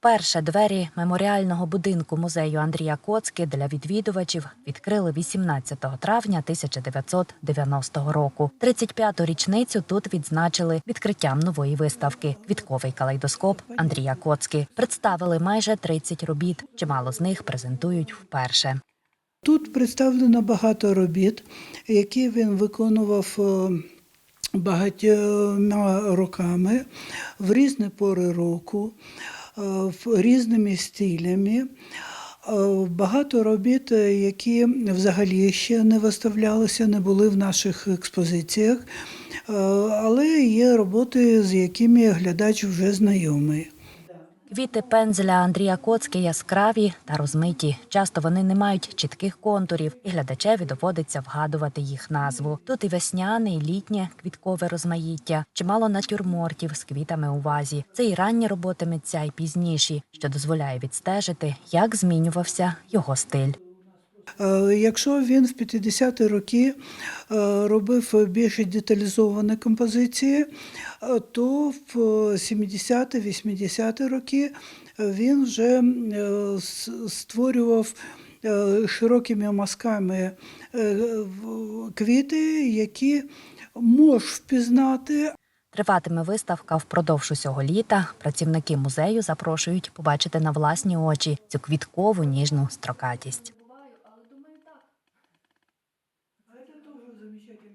Вперше двері меморіального будинку музею Андрія Коцки для відвідувачів відкрили 18 травня 1990 року. 35-ту річницю тут відзначили відкриттям нової виставки Квітковий калейдоскоп Андрія Коцки. Представили майже 30 робіт. Чимало з них презентують вперше. Тут представлено багато робіт, які він виконував е, багатьма роками в різні пори року, різними стилями. Е, Багато робіт, е, які взагалі ще не виставлялися, не були в наших експозиціях, е, але є роботи, з якими глядач вже знайомий. Квіти пензеля Андрія Коцки яскраві та розмиті. Часто вони не мають чітких контурів, і глядачеві доводиться вгадувати їх назву. Тут і весняне, і літнє квіткове розмаїття, чимало натюрмортів з квітами у вазі. Це і ранні роботи митця, і пізніші, що дозволяє відстежити, як змінювався його стиль. Е, Якщо він в 50-ті роки е, робив більш деталізовані композиції, е, то в 70-80-ті роки він вже створював широкими мазками квіти, які можеш впізнати, Триватиме виставка впродовж усього літа. Працівники музею запрошують побачити на власні очі цю квіткову ніжну строкатість. замечательная